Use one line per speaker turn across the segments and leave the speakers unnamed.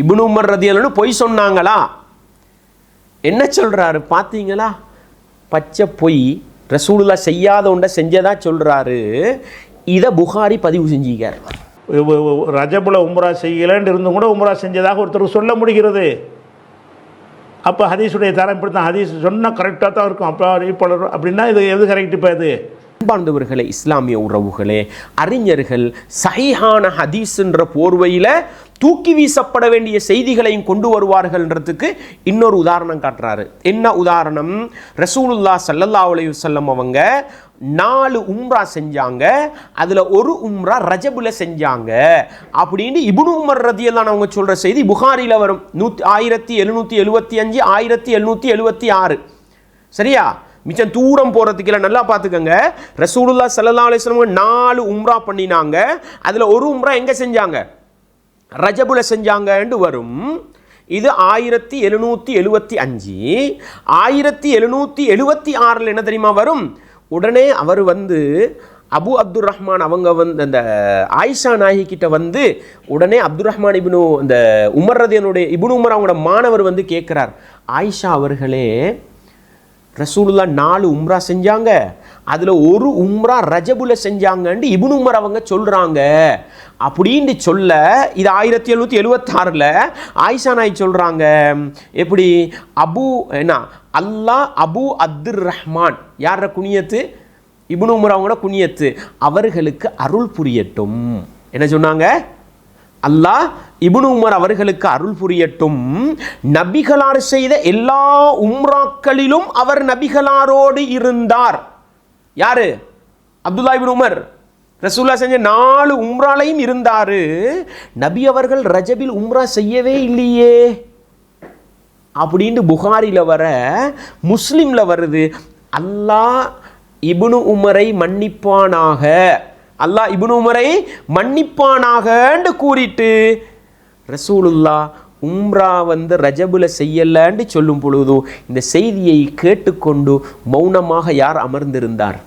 இபுனு உமர் ரதியலனு பொய் சொன்னாங்களா? என்ன சொல்கிறாரு பார்த்தீங்களா பச்சை பொய் ரசூலுல்லா செய்யாத ஒன்றை செஞ்சதா சொல்கிறாரு இதை புகாரி பதிவு செஞ்சிக்கார்
ரஜபுல உம்ரா செய்யலன்னு இருந்தும் கூட உம்ரா செஞ்சதாக ஒருத்தர் சொல்ல முடிகிறது. அப்போ ஹதீஸுடைய தரம் இப்படி தான் ஹதீஸ் சொன்னால் கரெக்டாக தான் இருக்கும். அப்போ இப்போ அப்படின்னா இது எது கரெக்ட் இப்போ இது
அன்பார்ந்தவர்களே இஸ்லாமிய உறவுகளே அறிஞர்கள் சைஹான ஹதீஸ் என்ற போர்வையில் தூக்கி வீசப்பட வேண்டிய செய்திகளையும் கொண்டு வருவார்கள்ன்றதுக்கு இன்னொரு உதாரணம் காட்டுறாரு. என்ன உதாரணம்? ரசூலுல்லா சல்லல்லா அலைஹி அவங்க நாலு உம்ரா செஞ்சாங்க அதில் ஒரு உம்ரா ரஜபுல செஞ்சாங்க அப்படின்னு இபுனு உமர் ரதியெல்லாம் அவங்க சொல்கிற செய்தி புகாரியில் வரும். நூற்றி ஆயிரத்தி எழுநூற்றி எழுபத்தி அஞ்சு ஆயிரத்தி எழுநூற்றி எழுபத்தி ஆறு. சரியா? மிச்சம் தூரம் போகிறதுக்கு இல்லை நல்லா பார்த்துக்கங்க. ரசூலுல்லா சல்லா அலைஹி நாலு உம்ரா பண்ணினாங்க. அதில் ஒரு உம்ரா எங்கே செஞ்சாங்க? ரஜபுல செஞ்சாங்கன்னு வரும். இது ஆயிரத்தி எழுநூற்றி எழுபத்தி அஞ்சு. ஆயிரத்தி எழுநூற்றி எழுபத்தி ஆறில் என்ன தெரியுமா வரும்? உடனே அவர் வந்து அபு அப்துர் ரஹ்மான் அவங்க வந்து அந்த ஆயிஷா நாயகி கிட்ட வந்து உடனே அப்துல் ரஹ்மான் இப்னு இந்த உமர் ரதியனுடைய இப்னு உமர் அவங்களோட மாணவர் வந்து கேட்குறார் ஆயிஷா அவர்களே ரசூலுல்லா நாலு உம்ரா செஞ்சாங்க. அதில் ஒரு உம்ரா ரஜபுல செஞ்சாங்கன்னு இபுன் உமர் அவங்க சொல்கிறாங்க அப்படின்னு சொல்ல இது ஆயிரத்தி எழுநூற்றி எழுபத்தாறில் ஆயிஷா நாய் சொல்கிறாங்க எப்படி? அபு என்ன? அல்லாஹ் அபு அப்துர் ரஹ்மான் யார குனியத்து? இபுன் உமர் அவங்களோட குனியத்து. அவர்களுக்கு அருள் புரியட்டும். என்ன சொன்னாங்க? அல்லாஹ் இபுனு உமர் அவர்களுக்கு அருள் புரியட்டும். நபிகளார் செய்த எல்லா உம்ராக்களிலும் அவர் நபிகளாரோடு இருந்தார். யாரு? Abdullah Ibn Umar. ரசூல்லா செஞ்ச நாலு உம்ராலையும் இருந்தார். நபி அவர்கள் ரஜபில் உம்ரா செய்யவே இல்லையே. அப்படின்ட்டு புகாரில் வர முஸ்லீமில் வருது. அல்லாஹ் இபுனு உமரை மன்னிப்பானாக. அல்லாஹ் இபுனு உமரை மன்னிப்பானாகன்னு கூறிட்டு ரசூலுல்லா உம்ரா வந்து ரஜபுல செய்யலன்னு சொல்லும் பொழுது இந்த செய்தியை கேட்டுக்கொண்டு மௌனமாக யார் அமர்ந்திருந்தார்?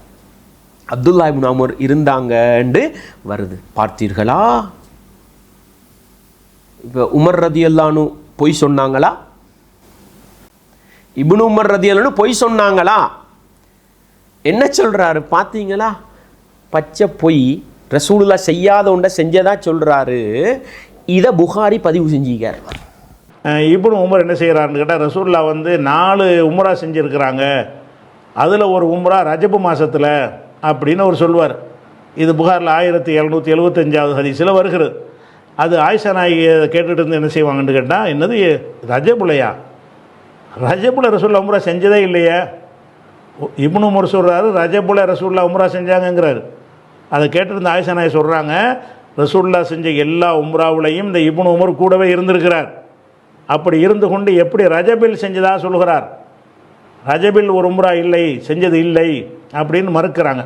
அப்துல்லா இப்னு அமர் இருந்தாங்கன்னு வருது. பார்த்தீர்களா? இப்போ உமர் ரதியல்லானு பொய் சொன்னாங்களா? இபுனு உமர் ரதியல்லானு பொய் சொன்னாங்களா? என்ன சொல்றாரு பார்த்தீங்களா? பச்சை பொய் ரசூலுல்லா செய்யாத ஒன்றை செஞ்சதா சொல்றாரு? இதை புகாரி பதிவு செஞ்சிக்கார்
இப்னு உமர் என்ன செய்கிறாருன்னு கேட்டால் ரசூல்லா வந்து நாலு உம்ரா செஞ்சுருக்கிறாங்க. அதில் ஒரு உம்ரா ரஜபு மாதத்தில் அப்படின்னு அவர் சொல்லுவார். இது புகாரில் ஆயிரத்தி எழுநூற்றி எழுபத்தஞ்சாவது ஹதீஸில் வருகிறது. அது ஆயிஷா நாயகி கேட்டுட்டு இருந்து என்ன செய்வாங்கன்னு கேட்டால் என்னது ரஜபுலையா? ரஜபுல ரசூல்லா உம்ரா செஞ்சதே இல்லையே. இப்னு உமர் சொல்கிறாரு ரஜபுல ரசூல்லா உம்ரா செஞ்சாங்கங்கிறாரு. அதை கேட்டிருந்த ஆயிஷா நாயகி சொல்கிறாங்க ரசூல்லா செஞ்ச எல்லா உம்ராவுலையும் இந்த இபுன் உமர் கூடவே இருந்திருக்கிறார். அப்படி இருந்து கொண்டு எப்படி ரஜபில் செஞ்சதா சொல்கிறார் ரஜபில் ஒரு உம்ரா இல்லை செஞ்சது இல்லை அப்படின்னு மறுக்கிறாங்க.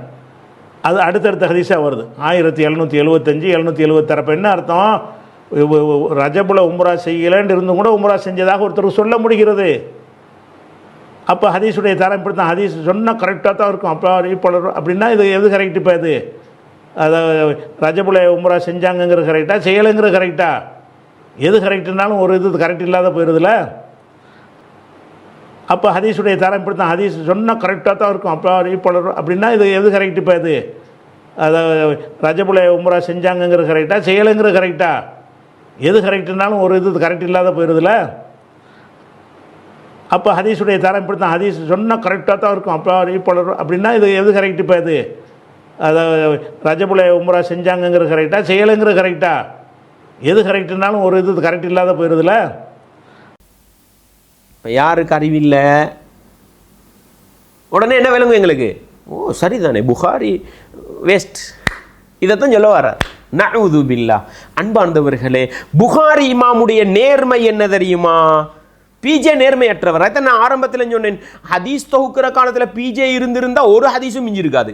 அது அடுத்தடுத்த ஹதீஸாக வருது. ஆயிரத்தி எழுநூற்றி எழுபத்தஞ்சி எழுநூற்றி எழுபத்தரப்ப என்ன அர்த்தம்? ரஜபுல உம்ரா செய்யலன்னு இருந்தும் கூட உம்ரா செஞ்சதாக ஒருத்தர் சொல்ல முடிகிறது. அப்போ ஹதீஸுடைய தரம் இப்படி தான் ஹதீஸ் சொன்னால் கரெக்டாக தான் இருக்கும். அப்போ இப்போ அப்படின்னா இது எது கரெக்ட் இப்போ இது அதாவது ரஜபுல உம்ரா செஞ்சாங்கங்கிற கரெக்டாக செய்யலைங்கிறது கரெக்டாக எது கரெக்டுனாலும் ஒரு இது கரெக்ட் இல்லாத போயிடுதுல அப்போ ஹதீஸுடைய தரம் இப்படி தான் ஹதீஸ் சொன்னால் கரெக்டாக தான் இருக்கும். அப்போ இப்போ அப்படின்னா இது எது கரெக்ட் இப்போ இது அதாவது ரஜபுல உம்ரா செஞ்சாங்கங்கிற கரெக்டாக செய்யலைங்கிறது கரெக்டாக எது கரெக்டுனாலும் ஒரு இது கரெக்ட் இல்லாத போயிடுதுல அப்போ ஹதீஸுடைய தரம் இப்படி தான் ஹதீஸ் சொன்னால் கரெக்டாக தான் இருக்கும். அப்போ இப்போ அப்படின்னா இது எது கரெக்ட் இப்போ இது அதாவது ரஜபுல உம்ரா செஞ்சாங்கங்கிற கரெக்டாக செய்யலைங்கிற கரெக்டா எது கரெக்டுனாலும் ஒரு இது கரெக்ட் இல்லாத போயிடுதுல
இப்போ யாருக்கு அறிவில்லை? உடனே என்ன விளங்கும் எங்களுக்கு? ஓ சரிதானே புகாரி வேஸ்ட் இதைத்தான் சொல்ல வர்றார். நழுது பில்லா. அன்பார்ந்தவர்களே புகாரி இமாமுடைய நேர்மை என்ன தெரியுமா? பிஜே நேர்மையற்றவர். அதான் நான் ஆரம்பத்தில் சொன்னேன். ஹதீஸ் தொகுக்கிற காலத்தில் பிஜே இருந்திருந்தால் ஒரு ஹதீஸும் மிஞ்சிருக்காது.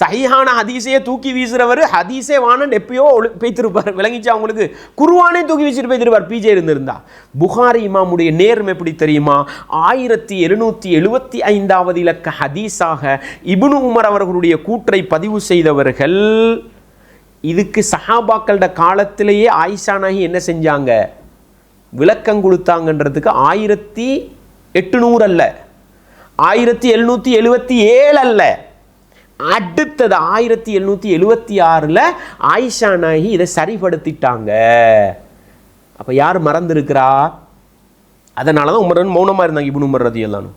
சஹிஹான ஹதீஸையே தூக்கி வீசுறவர் ஹதீஸே வானன் எப்பயோ ஒளி பேத்திருப்பார். விளங்கிச்சா அவங்களுக்கு குருவானே தூக்கி வீசிட்டு பேய்த்திருப்பார் பிஜே இருந்திருந்தா. புகாரி இமாமுடைய நேர்மை எப்படி தெரியுமா? ஆயிரத்தி எழுநூற்றி எழுபத்தி ஐந்தாவது இலக்க ஹதீஸாக இபுனு உமர் அவர்களுடைய கூற்றை பதிவு செய்தவர்கள் இதுக்கு சஹாபாக்களோட காலத்திலேயே ஆயிஷா என்ன செஞ்சாங்க? விளக்கம் கொடுத்தாங்கன்றதுக்கு ஆயிரத்தி எட்டுநூறு அல்ல. ஆயிரத்தி எழுநூற்றி எழுபத்தி ஏழு அல்ல. அடுத்தது ஆயிரத்தி எழுநூற்றி எழுபத்தி ஆறில் ஆயிஷா நாயகி இதை சரிப்படுத்திட்டாங்க. அப்போ யார் மறந்துருக்கிறா? அதனால தான் உமரன் மௌனமாக இருந்தாங்க இப்னு உமர் ரதி எல்லாரும்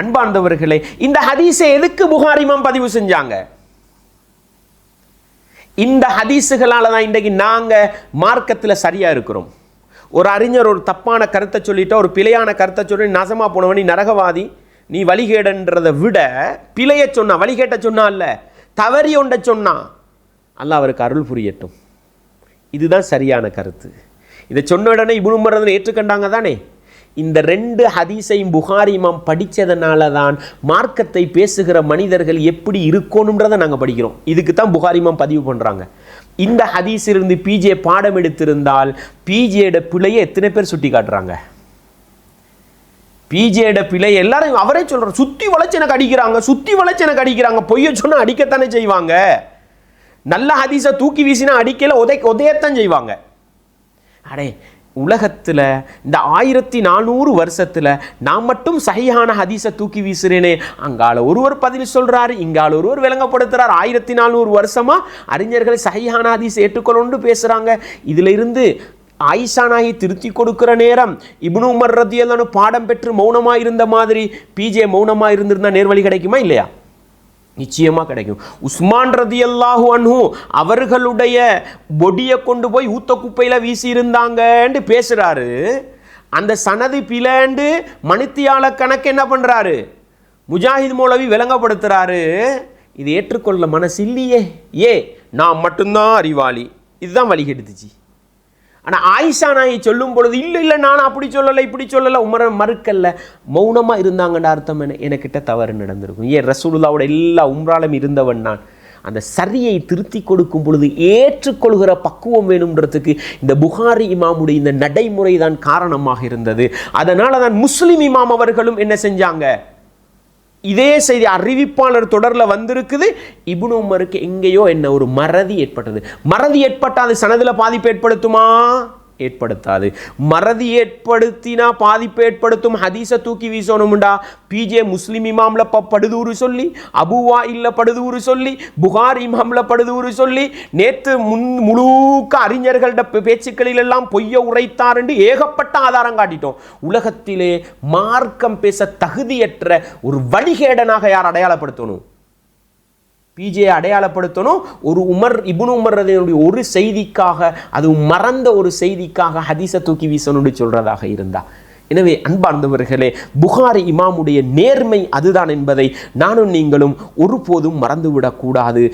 அன்பார்ந்தவர்களே இந்த ஹதீஸை எதுக்கு புகாரிமாம் பதிவு செஞ்சாங்க? இந்த ஹதீஸுகளால் தான் இன்றைக்கு நாங்கள் மார்க்கத்தில் சரியாக இருக்கிறோம். ஒரு அறிஞர் ஒரு தப்பான கருத்தை சொல்லிட்டா ஒரு பிழையான கருத்தை சொல்லி நாசமாக போனவனி நரகவாதி நீ வழிகேடன்றதை விட பிழைய சொன்னா வழிகேட்ட சொன்னா தவறி ஒன்றை சொன்னா அல்ல அவருக்கு அருள் புரியட்டும். இதுதான் சரியான கருத்து. இதை சொன்ன உடனே இப்னு ஏற்றுக்கண்டாங்க தானே? இந்த ரெண்டு ஹதீஸையும் புகாரி இமாம் படித்ததுனால தான் மார்க்கத்தை பேசுகிற மனிதர்கள் எப்படி இருக்கணுன்றதை நாங்கள் படிக்கிறோம். இதுக்கு தான் புகாரி இமாம் பதிவு பண்ணுறாங்க இந்த ஹதீஸ் இருந்து பிஜே பாடம் எடுத்திருந்தால் பிஜேட பிழையை எத்தனை பேர் சுட்டி காட்டுறாங்க பிஜேட பிழை எல்லாரும் அவரே சொல்கிறார் சுற்றி வளைச்சு எனக்கு அடிக்கிறாங்க சுத்தி வளைச்சு எனக்கு அடிக்கிறாங்க. பொய்ய சொன்னால் அடிக்கத்தானே செய்வாங்க. நல்ல ஹதீஸை தூக்கி வீசினா அடிக்கல உதை உதையத்தான் செய்வாங்க. அடே உலகத்தில் இந்த ஆயிரத்தி நானூறு வருஷத்தில் நான் மட்டும் சகையான ஹதீஸை தூக்கி வீசுறேனே. அங்கால ஒருவர் பதில் சொல்கிறாரு இங்கால ஒருவர் விளங்கப்படுத்துகிறார் ஆயிரத்தி நானூறு வருஷமா அறிஞர்கள் சகையான ஹதீஸ் ஏற்றுக்கொள்ளணும்னு பேசுகிறாங்க இதுல இருந்து ஆயிஷா நாயி திருத்தி கொடுக்கிற நேரம். இப்னு உமர் ரத்தியல்லானு பாடம் பெற்று மௌனமாக இருந்த மாதிரி பிஜே மௌனமாக இருந்திருந்தா நேர்வழி கிடைக்குமா இல்லையா? நிச்சயமாக கிடைக்கும். உஸ்மான் ரதி அல்லாஹூ அன்ஹு அவர்களுடைய பொடியை கொண்டு போய் ஊத்த குப்பையில் வீசி பேசுகிறாரு அந்த சனது பிளண்டு மணித்தியால கணக்கு என்ன பண்ணுறாரு முஜாஹித் மௌலவி விளங்கப்படுத்துகிறாரு இது ஏற்றுக்கொள்ள மனசு இல்லையே ஏ நான் மட்டும்தான் அறிவாளி. இதுதான் வழி கெடுத்துச்சு. ஆனால் ஆயிஷா நாயை சொல்லும் பொழுது இல்லை இல்லை நான் அப்படி சொல்லலை இப்படி சொல்லலை. உமர மறுக்கல்ல. மௌனமாக இருந்தாங்கன்ற அர்த்தம் என்ன? எனக்கிட்ட தவறு நடந்திருக்கும். ஏன்? ரசூலுல்லாவோட எல்லா உம்ராலும் இருந்தவன் நான். அந்த சரியை திருத்தி கொடுக்கும் பொழுது ஏற்றுக்கொள்கிற பக்குவம் வேணுன்றதுக்கு இந்த புகாரி இமாமுடைய இந்த நடைமுறை தான் காரணமாக இருந்தது. அதனால தான் முஸ்லீம் இமாம் அவர்களும் என்ன செஞ்சாங்க? இதே செய்தி அறிவிப்பாளர் தொடரில் வந்திருக்குது. இபுனு உமருக்கு எங்கேயோ என்ன ஒரு மறதி ஏற்பட்டது. மறதி ஏற்பட்டால் அது சனதில் பாதிப்பு ஏற்படுத்துமா? ஏற்படுத்தாது. மறதி ஏற்படுத்தினா பாதிப்பு ஏற்படுத்தும் ஹதீஸை தூக்கி வீசணும்டா. பிஜே முஸ்லிம் இமாம்ல ப படுதூறு சொல்லி அபுவா இல்லை படுதூறு சொல்லி புகார் இமாமில் படுதூறு சொல்லி நேற்று முன் முழுக்க அறிஞர்கள்ட பே- பேச்சுக்களில் எல்லாம் பொய்ய உரைத்தார் என்று ஏகப்பட்ட ஆதாரம் காட்டிட்டோம். உலகத்திலே மார்க்கம் பேச தகுதியற்ற ஒரு வழிகேடனாக யார் அடையாளப்படுத்தணும்? பிஜேயை அடையாளப்படுத்தணும். ஒரு உமர் இபுன் உமர் ரதியனுடைய ஒரு செய்திக்காக அது மறந்த ஒரு செய்திக்காக ஹதீஸை தூக்கி வீசணும்னு சொல்றதாக இருந்தா. எனவே அன்பார்ந்தவர்களே புகாரி இமாமுடைய நேர்மை அதுதான் என்பதை நானும் நீங்களும் ஒருபோதும் மறந்துவிடக்கூடாது